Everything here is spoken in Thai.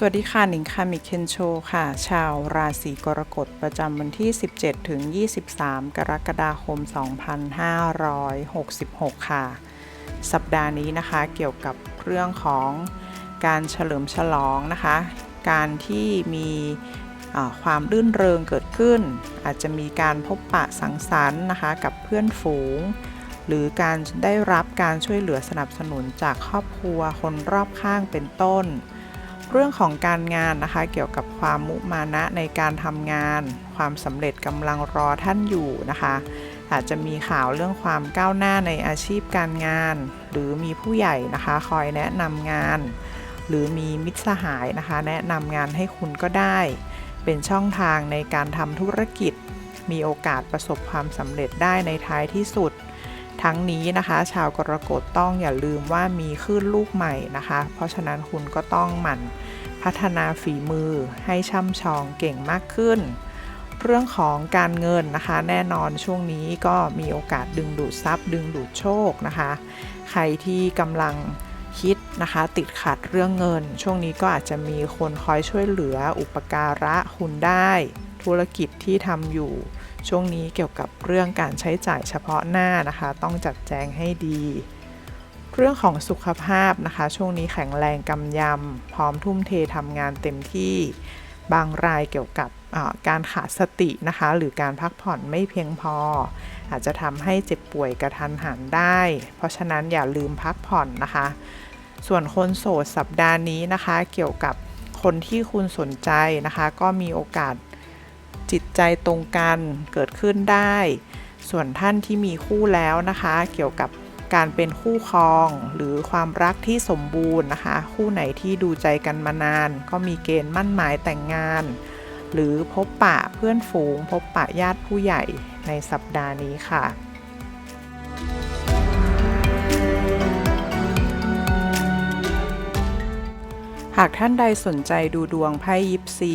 สวัสดีค่ะหนิงคามิเคนโชค่ะ ชาวราศีกรกฎประจำวันที่ 17 ถึง 23 กรกฎาคม 2566 ค่ะ สัปดาห์นี้นะคะเกี่ยวกับเรื่องของการเฉลิมฉลองนะคะ การที่มีความรื่นเริงเกิดขึ้น อาจจะมีการพบปะสังสรรค์นะคะกับเพื่อนฝูง หรือการได้รับการช่วยเหลือสนับสนุนจากครอบครัวคนรอบข้างเป็นต้น เรื่องของการงานนะคะ เกี่ยวกับความมุมานะในการทำงาน ความสำเร็จกำลังรอท่านอยู่นะคะ อาจจะมีข่าวเรื่องความก้าวหน้าในอาชีพการงาน หรือมีผู้ใหญ่นะคะ คอยแนะนำงาน หรือมีมิตรสหายนะคะ แนะนำงานให้คุณก็ได้ เป็นช่องทางในการทำธุรกิจ มีโอกาสประสบความสำเร็จได้ในท้ายที่สุด ทั้งนี้นะคะ ชาวกรกฎต้องอย่าลืมว่ามีคลื่นลูกใหม่นะคะ เพราะฉะนั้นคุณก็ต้องหมั่นพัฒนาฝีมือให้ช่ำชองเก่งมากขึ้น เรื่องของการเงินนะคะ แน่นอนช่วงนี้ก็มีโอกาสดึงดูดทรัพย์ ดึงดูดโชคนะคะ ใครที่กำลังคิดนะคะติดขัดเรื่องเงิน ช่วงนี้ก็อาจจะมีคนคอยช่วยเหลืออุปการะคุณได้ ธุรกิจที่ทำอยู่ ช่วงนี้เกี่ยวกับเรื่องการใช้จ่ายเฉพาะหน้านะคะ ต้องจัดแจงให้ดี เรื่องของสุขภาพนะคะ ช่วงนี้แข็งแรงกำยำ พร้อมทุ่มเททำงานเต็มที่ บางรายเกี่ยวกับการขาดสตินะคะ หรือการพักผ่อนไม่เพียงพอ อาจจะทำให้เจ็บป่วยกระทันหันได้ เพราะฉะนั้นอย่าลืมพักผ่อนนะคะ ส่วนคนโสดสัปดาห์นี้นะคะ เกี่ยวกับคนที่คุณสนใจนะคะ ก็มีโอกาส จิตใจตรงกันเกิดขึ้นได้ ส่วนท่านที่มีคู่แล้วนะคะ เกี่ยวกับการเป็นคู่ครองหรือความรักที่สมบูรณ์นะคะ คู่ไหนที่ดูใจกันมานาน ก็มีเกณฑ์มั่นหมายแต่งงาน หรือพบปะเพื่อนฝูง พบปะญาติผู้ใหญ่ในสัปดาห์นี้ค่ะหากท่านใดสนใจดูดวงไพ่ยิปซี